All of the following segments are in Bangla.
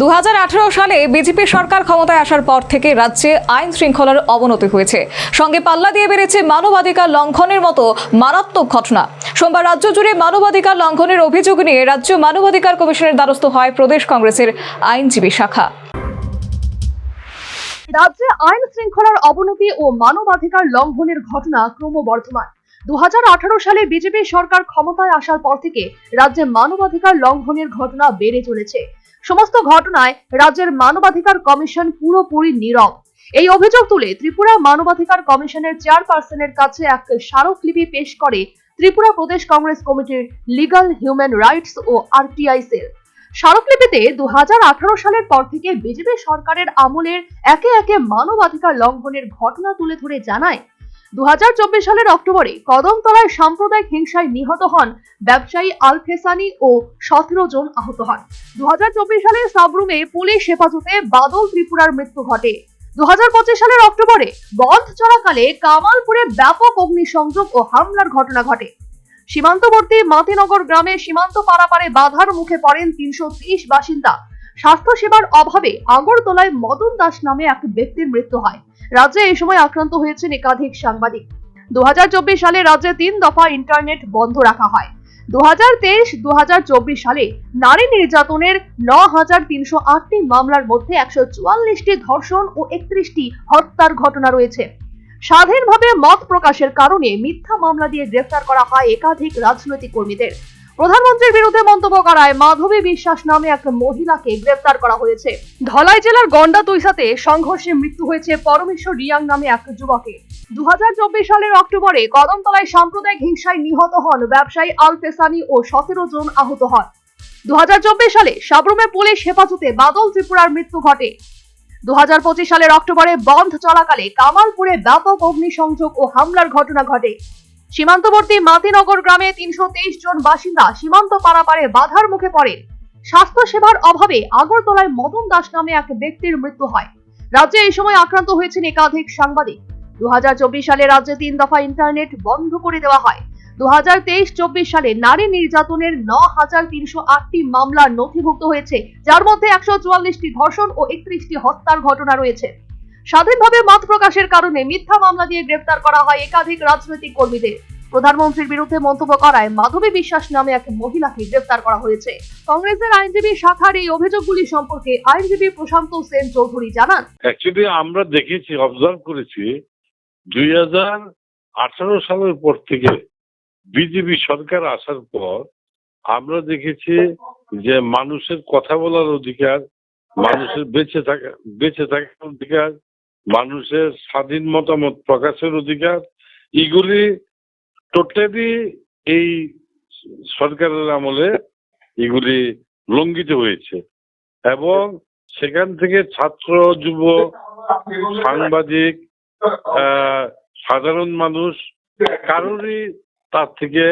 দু হাজার আঠারো সালে বিজেপি সরকার ক্ষমতায় আসার পর থেকে রাজ্যে আইন শৃঙ্খলার অবনতি হয়েছে। সঙ্গে পাল্লা দিয়ে বেড়েছে মানবাধিকার লঙ্ঘনের মতো মারাত্মক ঘটনা। সোমবার রাজ্য জুড়ে মানবাধিকার লঙ্ঘনের অভিযোগ নিয়ে রাজ্য মানবাধিকার কমিশনের দ্বারস্থ হয় প্রদেশ কংগ্রেসের আইনজীবী শাখা। রাজ্যে আইন শৃঙ্খলার অবনতি ও মানবাধিকার লঙ্ঘনের ঘটনা ক্রমবর্ধমান। দু হাজার আঠারো সালে বিজেপি সরকার ক্ষমতায় আসার পর থেকে রাজ্যে মানবাধিকার লঙ্ঘনের ঘটনা বেড়ে চলেছে। সমস্ত ঘটনায় রাজ্যের মানবাধিকার কমিশন পুরোপুরি নীরব। এই অভিযোগ তুলে ত্রিপুরা মানবাধিকার কমিশনের চেয়ারপারসনের কাছে এক স্মারকলিপি পেশ করে ত্রিপুরা প্রদেশ কংগ্রেস কমিটির লিগাল হিউম্যান রাইটস ও আরটিআই সেল। স্মারকলিপিতে দু হাজার আঠারো সালের পর থেকে বিজেপি সরকারের আমলের একে একে মানবাধিকার লঙ্ঘনের ঘটনা তুলে ধরে জানায়। দুহাজার চব্বিশ সালের অক্টোবরে কদমতলায় সাম্প্রদায়িক হিংসায় নিহত হন ব্যবসায়ী আলফেসানি ও সতেরো জন আহত হন। দু হাজার চব্বিশ সালের সাবরুমে পুলিশ হেফাজতে বাদল ত্রিপুরার মৃত্যু ঘটে। দু হাজার পঁচিশ সালের অক্টোবরে বন্ধ চলাকালে কামালপুরে ব্যাপক অগ্নিসংযোগ ও হামলার ঘটনা ঘটে। সীমান্তবর্তী মাতিনগর গ্রামে সীমান্ত পারাপারে বাধার মুখে পড়েন তিনশো বাসিন্দা। স্বাস্থ্য সেবার অভাবে আগরতলায় মদন দাস নামে এক ব্যক্তির মৃত্যু হয়। রাজ্যে এই সময় আক্রান্ত হয়েছেন একাধিক সাংবাদিক। দু হাজার চব্বিশ সালে রাজ্যে তিন দফা ইন্টারনেট বন্ধ রাখা হয়। দু হাজার তেইশ দু সালে নারী নির্যাতনের ন হাজার তিনশো আটটি মামলার মধ্যে একশো চুয়াল্লিশটি ধর্ষণ ও একত্রিশটি হত্যার ঘটনা রয়েছে। স্বাধীনভাবে মত প্রকাশের কারণে মিথ্যা মামলা দিয়ে গ্রেফতার করা হয় একাধিক রাজনৈতিক কর্মীদের। প্রধানমন্ত্রীর বিরুদ্ধে মন্তব্য করায় মাধবী বিশ্বাস নামে এক মহিলাকে গ্রেফতার করা হয়েছে। ধলাই জেলার গন্ডা তুইসাতে সংঘর্ষে মৃত্যু হয়েছে পরমেশ্বর রিয়াং নামে এক যুবকের দু হাজার চব্বিশ সালের অক্টোবরে কদমতলায় সাম্প্রদায়িক হিংসায় নিহত হন ব্যবসায়ী আল পেসানি ও সতেরো জন আহত হন। দু হাজার চব্বিশ সালে সাবরুমে পুলিশ হেফাজতে বাদল ত্রিপুরার মৃত্যু ঘটে। দু হাজার পঁচিশ সালের অক্টোবরে বন্ধ চলাকালে কামালপুরে ব্যাপক অগ্নিসংযোগ ও হামলার ঘটনা ঘটে। সীমান্তবর্তী মাতিনগর গ্রামে তিনশো তেইশ জন বাসিন্দা সীমান্ত পারাপারে বাধার মুখে পড়েন স্বাস্থ্য সেবার অভাবে আগরতলায় মদন দাস নামে এক ব্যক্তির মৃত্যু হয়। রাজ্যে এই সময় আক্রান্ত হয়েছেন একাধিক সাংবাদিক। দু হাজার চব্বিশ সালে রাজ্যে তিন দফা ইন্টারনেট বন্ধ করে দেওয়া হয়। দু সালে নারী নির্যাতনের ন হাজার তিনশো আটটি মামলা নথিভুক্ত হয়েছে, যার মধ্যে একশো চুয়াল্লিশটি ধর্ষণ ও একত্রিশটি হত্যার ঘটনা রয়েছে। স্বাধীনভাবে মত প্রকাশের কারণে মিথ্যা মামলা দিয়ে গ্রেফতার করা হয় একাধিক রাজনৈতিক কর্মীদের। প্রধানমন্ত্রীর বিরুদ্ধে মন্তব্য করায় মাধবী বিশ্বাস নামে এক মহিলাকে গ্রেফতার করা হয়েছে। কংগ্রেসের আইনজীবী শাখার এই অভিযোগগুলি সম্পর্কে আইনজীবী প্রশান্ত সেন চৌধুরী জানান। অ্যাকচুয়ালি আমরা দেখেছি অবজার্ভ করেছি, দুই হাজার আঠারো সালের পর থেকে বিজেপি সরকার আসার পর আমরা দেখেছি যে মানুষের কথা বলার অধিকার, মানুষের বেঁচে থাকা, বেঁচে থাকার অধিকার, মানুষের স্বাধীন মতামত প্রকাশের অধিকার, এগুলি টোটালি এই সরকারের আমলে এগুলি লঙ্ঘিত হয়েছে। এবং সেখান থেকে ছাত্র, যুব, সাংবাদিক সাধারণ মানুষ কারোরই তার থেকে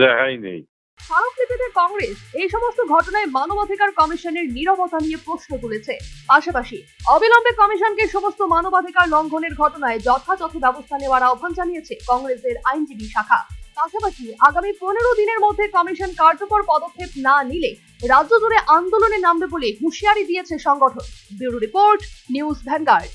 রেহাই নেই। স্মারকলিপিতে কংগ্রেস এই সমস্ত ঘটনায় মানবাধিকার কমিশনের নীরবতা নিয়ে প্রশ্ন তুলেছে। পাশাপাশি অবিলম্বে কমিশনকে সমস্ত মানবাধিকার লঙ্ঘনের ঘটনায় যথাযথ ব্যবস্থা নেওয়ার আহ্বান জানিয়েছে কংগ্রেসের আইনজীবী শাখা। পাশাপাশি আগামী পনেরো দিনের মধ্যে কমিশন কার্যকর পদক্ষেপ না নিলে রাজ্য জুড়ে আন্দোলনে নামবে বলে হুঁশিয়ারি দিয়েছে সংগঠন। Bureau report, news vanguard.